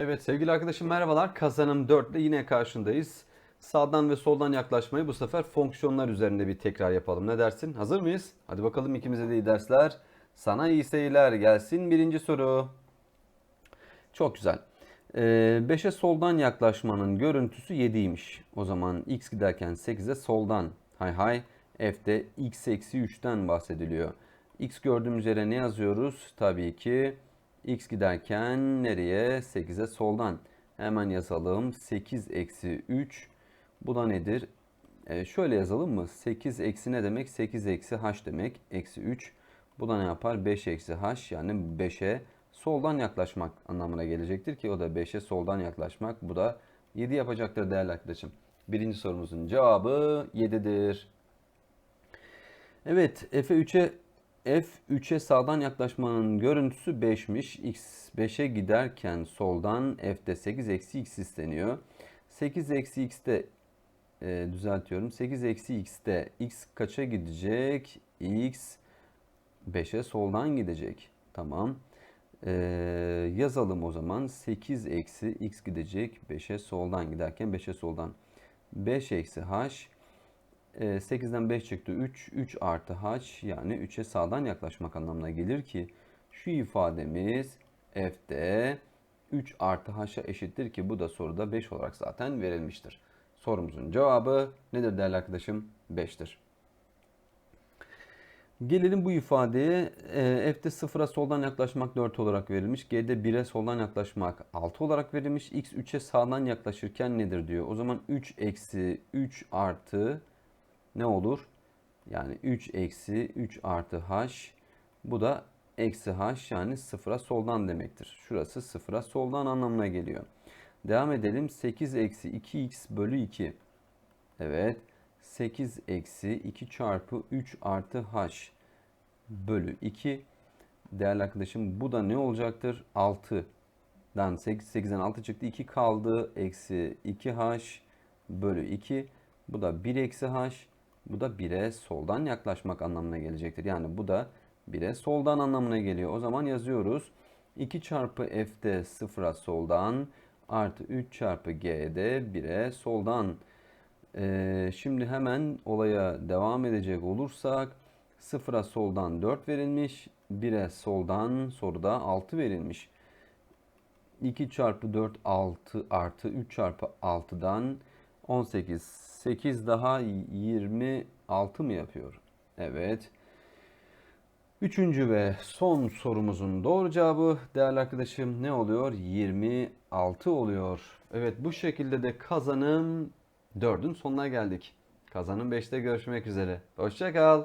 Evet sevgili arkadaşım merhabalar. Kazanım 4 ile yine karşındayız. Sağdan ve soldan yaklaşmayı bu sefer fonksiyonlar üzerinde bir tekrar yapalım. Ne dersin? Hazır mıyız? Hadi bakalım ikimize de iyi dersler. Sana iyi seyirler. Gelsin birinci soru. Çok güzel. 5'e soldan yaklaşmanın görüntüsü 7'ymiş. O zaman x giderken 8'e soldan. Hay hay. F'de x eksi 3'ten bahsediliyor. X gördüğümüz yere ne yazıyoruz? Tabii ki x giderken nereye? 8'e soldan. Hemen yazalım. 8 eksi 3. Bu da nedir? Ee, şöyle yazalım mı? 8 eksi ne demek? 8 eksi h demek. Eksi 3. Bu da ne yapar? 5 eksi h yani 5'e soldan yaklaşmak anlamına gelecektir ki o da 5'e soldan yaklaşmak. Bu da 7 yapacaktır değerli arkadaşım. Birinci sorumuzun cevabı 7'dir. Evet, F3'e F3'e sağdan yaklaşmanın görüntüsü 5'miş. X 5'e giderken soldan F'de 8 eksi x isteniyor. 8 eksi x'te e, düzeltiyorum. 8 eksi x'te x kaça gidecek? x 5'e soldan gidecek. Tamam. Ee, yazalım o zaman. 8 eksi x gidecek. 5'e soldan giderken 5'e soldan. 5 eksi h. Ee, 8'den 5 çıktı 3. 3 artı h yani 3'e sağdan yaklaşmak anlamına gelir ki şu ifademiz f'de 3 artı h'a eşittir ki bu da soruda 5 olarak zaten verilmiştir. Sorumuzun cevabı nedir değerli arkadaşım? 5'tir. Gelelim bu ifadeye. E, F'de 0'a soldan yaklaşmak 4 olarak verilmiş. G'de 1'e soldan yaklaşmak 6 olarak verilmiş. X 3'e sağdan yaklaşırken nedir diyor. O zaman 3 eksi 3 artı ne olur? Yani 3 eksi 3 artı h. Bu da eksi h yani 0'a soldan demektir. Şurası 0'a soldan anlamına geliyor. Devam edelim. 8 eksi 2x bölü 2. Evet. 8 eksi 2 çarpı 3 artı h bölü 2. Değerli arkadaşım bu da ne olacaktır? 6'dan 8, 8'den 6 çıktı. 2 kaldı. Eksi 2h bölü 2. Bu da 1 eksi h. Bu da 1'e soldan yaklaşmak anlamına gelecektir. Yani bu da 1'e soldan anlamına geliyor. O zaman yazıyoruz. 2 çarpı f'de 0'a soldan artı 3 çarpı g'de 1'e soldan. Ee, şimdi hemen olaya devam edecek olursak 0'a soldan 4 verilmiş. 1'e soldan soruda 6 verilmiş. 2 çarpı 4 6 artı 3 çarpı 6'dan 18. 8 daha 26 mı yapıyor? Evet. Üçüncü ve son sorumuzun doğru cevabı değerli arkadaşım ne oluyor? 26 oluyor. Evet bu şekilde de kazanım 4'ün sonuna geldik. Kazanım 5'te görüşmek üzere. Hoşçakal.